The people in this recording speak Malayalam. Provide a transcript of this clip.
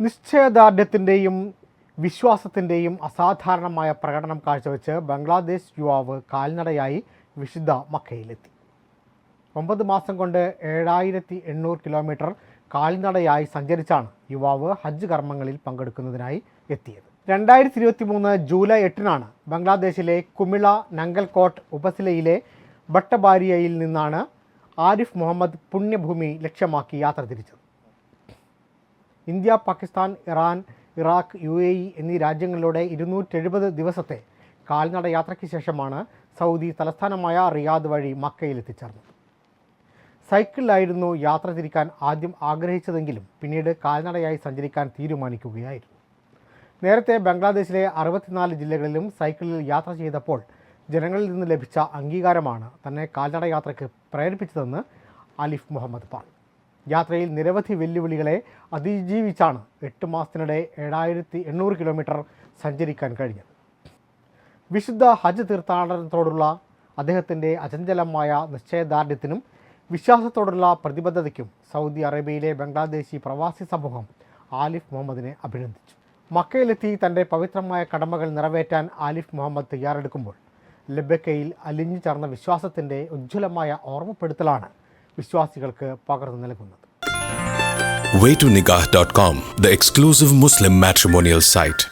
നിശ്ചയദാർഢ്യത്തിന്റെയും വിശ്വാസത്തിന്റെയും അസാധാരണമായ പ്രകടനം കാഴ്ചവെച്ച് ബംഗ്ലാദേശ് യുവാവ് കാൽനടയായി വിശുദ്ധ മക്കയിലെത്തി. ഒമ്പത് മാസം കൊണ്ട് ഏഴായിരത്തി എണ്ണൂറ് കിലോമീറ്റർ കാൽനടയായി സഞ്ചരിച്ചാണ് യുവാവ് ഹജ്ജ് കർമ്മങ്ങളിൽ പങ്കെടുക്കുന്നതിനായി എത്തിയത്. രണ്ടായിരത്തി ഇരുപത്തി മൂന്ന് ജൂലൈ എട്ടിനാണ് ബംഗ്ലാദേശിലെ കുമിള നങ്കൽകോട്ട് ഉപസിലയിലെ ബട്ടബാരിയയിൽ നിന്നാണ് ആരിഫ് മുഹമ്മദ് പുണ്യഭൂമി ലക്ഷ്യമാക്കി യാത്ര തിരിച്ചത്. India Pakistan Iran Iraq U A E എന്നീ രാജ്യങ്ങളിലൂടെ ഇരുന്നൂറ്റെഴുപത് ദിവസത്തെ കാൽനട യാത്രയ്ക്ക് ശേഷമാണ് സൗദി തലസ്ഥാനമായ റിയാദ് വഴി മക്കയിൽ എത്തിച്ചേർന്നത്. സൈക്കിളിലായിരുന്നു യാത്ര തിരിക്കാൻ ആദ്യം ആഗ്രഹിച്ചതെങ്കിലും പിന്നീട് കാൽനടയായി സഞ്ചരിക്കാൻ തീരുമാനിക്കുകയായിരുന്നു. നേരത്തെ ബംഗ്ലാദേശിലെ അറുപത്തിനാല് ജില്ലകളിലും സൈക്കിളിൽ യാത്ര ചെയ്തപ്പോൾ ജനങ്ങളിൽ നിന്ന് ലഭിച്ച അംഗീകാരമാണ് തന്നെ കാൽനട യാത്രയ്ക്ക് പ്രേരിപ്പിച്ചതെന്ന് അലിഫ് മുഹമ്മദ് പറഞ്ഞു യാത്രയിൽ നിരവധി വെല്ലുവിളികളെ അതിജീവിച്ചാണ് എട്ട് മാസത്തിനിടെ ഏഴായിരത്തി എണ്ണൂറ് കിലോമീറ്റർ സഞ്ചരിക്കാൻ കഴിഞ്ഞത്. വിശുദ്ധ ഹജ്ജ് തീർത്ഥാടനത്തോടുള്ള അദ്ദേഹത്തിന്റെ അചഞ്ചലമായ നിശ്ചയദാർഢ്യത്തിനും വിശ്വാസത്തോടുള്ള പ്രതിബദ്ധതയ്ക്കും സൗദി അറേബ്യയിലെ ബംഗ്ലാദേശി പ്രവാസി സമൂഹം ആലിഫ് മുഹമ്മദിനെ അഭിനന്ദിച്ചു. മക്കയിലെത്തി തന്റെ പവിത്രമായ കടമകൾ നിറവേറ്റാൻ ആലിഫ് മുഹമ്മദ് തയ്യാറെടുക്കുമ്പോൾ ലബക്കയിൽ അലിഞ്ഞു ചേർന്ന വിശ്വാസത്തിന്റെ ഉജ്ജ്വലമായ ഓർമ്മപ്പെടുത്തലാണ് വിശ്വാസികൾക്ക് പകർന്നു നൽകുന്നത് waytonikah.com, the exclusive Muslim matrimonial site.